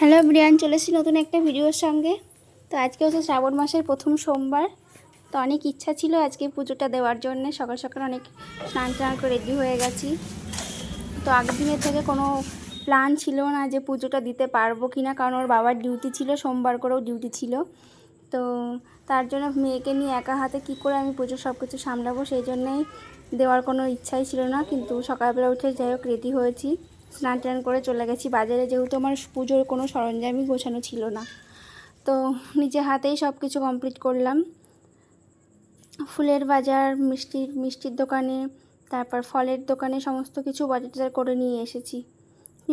Hello Brian চলেছি নতুন একটা ভিডিওর সঙ্গে। তো আজকে হচ্ছে শ্রাবণ মাসের প্রথম সোমবার। তো অনেক ইচ্ছা ছিল আজকে পুজোটা দেওয়ার জন্য। সকাল সকাল অনেক স্নান টান করে রেডি হয়ে গেছি। তো আগের দিনের থেকে কোনো প্ল্যান ছিল না যে পুজোটা দিতে পারব কি না কারণ ওর বাবার ডিউটি ছিল, সোমবার করেও ডিউটি ছিল। তো তার জন্য মেয়েকে নিয়ে একা হাতে কি করে আমি পুজো সব কিছু সামলাবো, সেই জন্যেই দেওয়ার কোনো ইচ্ছাই ছিল না। কিন্তু সকালবেলা উঠে যাই হোক রেডি হয়েছি। স্নান টান করে চলে গেছি। বাজারে যেহেতু আমার পুজোর কোনো সরঞ্জামই গোছানো ছিল না। তো নিজে হাতেই সব কিছু কমপ্লিট করলাম। ফুলের বাজার মিষ্টির মিষ্টির দোকানে, তারপর ফলের দোকানে সমস্ত কিছু বাজার করে নিয়ে এসেছি।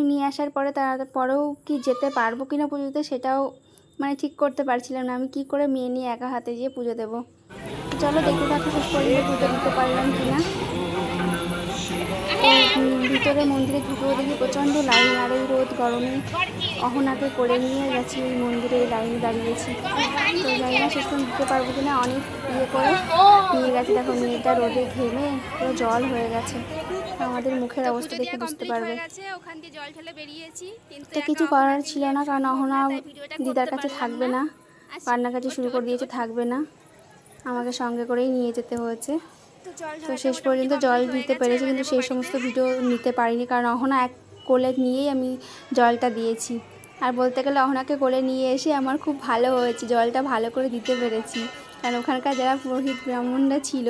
নিয়ে আসার পরে তারপরেও কি যেতে পারব কিনা পুজোতে সেটাও মানে ঠিক করতে পারছিলাম না। আমি কি করে মেয়ে নিয়ে একা হাতে গিয়ে পুজো দেবো? চলো দেখতে থাকো, শেষ পর্যন্ত পুজো দিতে পারলাম কিনা। ভিতরে মন্দিরে ঢুকেও দেখি প্রচণ্ড লাইন আর এই রোদ গরমে অহনাকে করে নিয়ে গেছি ওই মন্দিরে এই লাইনে দাঁড়িয়েছি। তো জানি না পর্যন্ত দিতে পারব কিনা অনেক ইয়ে করে নিয়ে গেছে। দেখো মেয়েটা রোদে ঘেমে পুরো জল হয়ে গেছে। আমাদের মুখের অবস্থা দেখে বুঝতে পারবে। ওখান দিয়ে জল ঢেলে বেরিয়েছি। কিন্তু তো কিছু করার ছিল না কারণ অহনা দিদার কাছে থাকবে না। কান্নাকাটি শুরু করে দিয়েছে থাকবে না। আমাকে সঙ্গে করেই নিয়ে যেতে হয়েছে। তো শেষ পর্যন্ত জল দিতে পেরেছি কিন্তু সেই সমস্ত ভিডিও নিতে পারিনি। কারণ অহনা এক কোলে নিয়েই আমি জলটা দিয়েছি। আর বলতে গেলে অহনাকে কোলে নিয়ে এসে আমার খুব ভালো হয়েছে জলটা ভালো করে দিতে পেরেছি। কারণ ওখানকার যারা পুরোহিত ব্রাহ্মণরা ছিল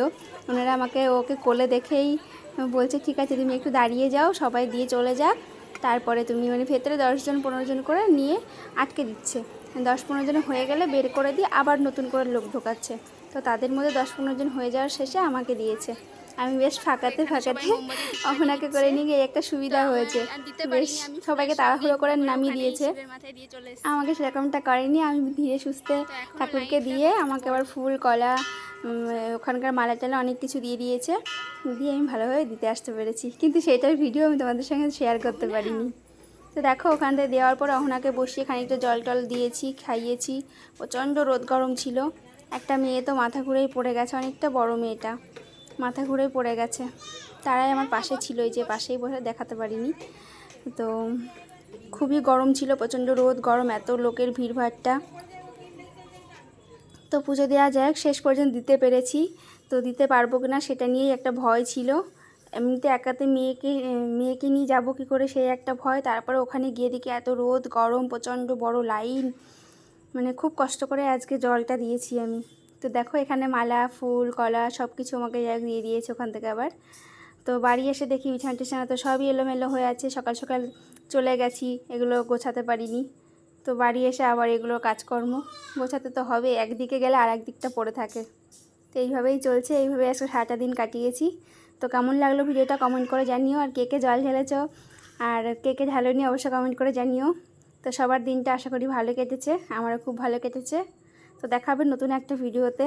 ওনারা আমাকে ওকে কোলে দেখেই বলছে ঠিক আছে তুমি একটু দাঁড়িয়ে যাও সবাই দিয়ে চলে যাক। তারপরে তুমি মানে ভেতরে দশজন পনেরো জন করে নিয়ে আটকে দিচ্ছে। দশ পনেরো জন হয়ে গেলে বের করে দিয়ে আবার নতুন করে লোক ঢোকাচ্ছে। তো তাদের মধ্যে দশ পনেরো জন হয়ে যাওয়ার শেষে আমাকে দিয়েছে। আমি বেশ ফাঁকাতে ফাঁকাতে অহনাকে করে নিয়ে গিয়ে একটা সুবিধা হয়েছে। বেশ সবাইকে তাড়াহুড়ো করে নামিয়ে দিয়েছে। আমাকে সেরকমটা করেনি। আমি ধীরে সুস্থে ঠাকুরকে দিয়ে আমাকে আবার ফুল কলা ওখানকার মালা টালা অনেক কিছু দিয়ে দিয়েছে। দিয়ে আমি ভালোভাবে দিতে আসতে পেরেছি। কিন্তু সেটার ভিডিও আমি তোমাদের সঙ্গে শেয়ার করতে পারিনি। তো দেখো ওখান থেকে দেওয়ার পর অহনাকে বসিয়ে খানিকটা জল টল দিয়েছি খাইয়েছি। প্রচণ্ড রোদ গরম ছিল। একটা মেয়ে তো মাথা ঘুরেই পড়ে গেছে, অনেকটা বড় মেয়েটা। মাথা ঘুরেই পড়ে গেছে। তারাই আমার পাশে ছিল যে পাশেই বসে দেখাতে পারিনি। তো খুবই গরম ছিল, প্রচণ্ড রোদ, গরম, এত লোকের ভিড়ভাড়টা। তো পুজো দেওয়া যাই হোক শেষ পর্যন্ত দিতে পেরেছি। তো দিতে পারব কি না সেটা নিয়েই একটা ভয় ছিল। এমনিতে একাতে মেয়েকে মেয়েকে নিয়ে যাব কী করে, সেই একটা ভয়। তারপরে ওখানে গিয়ে দেখি এত রোদ, গরম, প্রচণ্ড বড় লাইন। মানে খুব কষ্ট করে আজকে জলটা দিয়েছি আমি। তো দেখো এখানে মালা, ফুল, কলা সব কিছু আমাকে দিয়ে দিয়েছে ওখান থেকে আবার। তো বাড়ি এসে দেখি বিছানা টিছানা তো সবই এলোমেলো হয়ে আছে, সকাল সকাল চলে গেছি, এগুলো গোছাতে পারিনি। তো বাড়ি এসে আবার এগুলো কাজকর্ম, গোছাতে তো হবে, একদিকে গেলে আর একদিকটা পড়ে থাকে। তো এইভাবেই চলছে এইভাবে আজকে সারাটা দিন কাটিয়েছি। তো কেমন লাগল ভিডিওটা কমেন্ট করে জানিও, আর কে কে জল ঢেলেছ, আর কে কে ঢালোনি অবশ্যই কমেন্ট করে জানিও। তো সবার দিনটা আশা করি ভালো কেটেছে, আমারও খুব ভালো কেটেছে। তো দেখা হবে নতুন একটা ভিডিওতে।